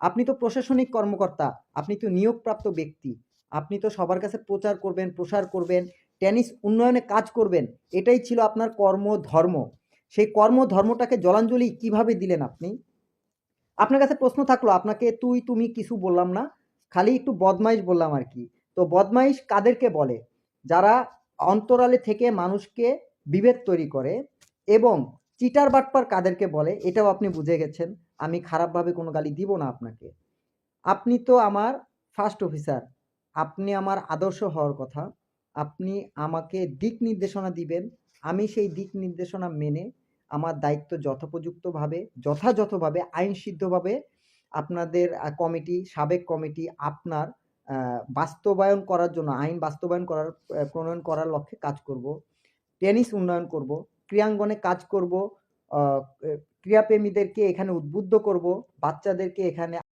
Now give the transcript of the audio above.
আপনি তো প্রশাসনিক কর্মকর্তা, আপনি তো নিয়োগপ্রাপ্ত ব্যক্তি, আপনি তো সবার কাছে প্রচার করবেন, প্রসার করবেন, টেনিস উন্নয়নে কাজ করবেন, এটাই ছিল আপনার কর্ম ধর্ম। সেই কর্ম ধর্মটাকে জলাঞ্জলি কীভাবে দিলেন আপনি? আপনার কাছে প্রশ্ন থাকল, আপনাকে তুই, তুমি কিছু বললাম না, খালি একটু বদমাইশ বললাম আর কি। তো বদমাইশ কাদেরকে বলে? যারা অন্তরালে থেকে মানুষকে বিভেদ তৈরি করে এবং চিটার বাটপার কাদেরকে বলে? এটাও আপনি বুঝে গেছেন। আমি খারাপভাবে কোনো গালি দিব না আপনাকে। আপনি তো আমার ফার্স্ট অফিসার আপনি আমার আদর্শ হওয়ার কথা, আপনি আমাকে দিক নির্দেশনা দিবেন, আমি সেই দিক নির্দেশনা মেনে আমার দায়িত্ব যথোপযুক্তভাবে, যথাযথভাবে, আইনসিদ্ধভাবে আপনাদের কমিটি, সাবেক কমিটি আপনার বাস্তবায়ন করার জন্য, আইন বাস্তবায়ন করার প্রণয়ন করার লক্ষ্যে কাজ করব, টেনিস উন্নয়ন করব, ক্রীড়াঙ্গনে কাজ করব ক্রীড়াপ্রেমীদেরকে এখানে উদ্বুদ্ধ করব বাচ্চাদেরকে এখানে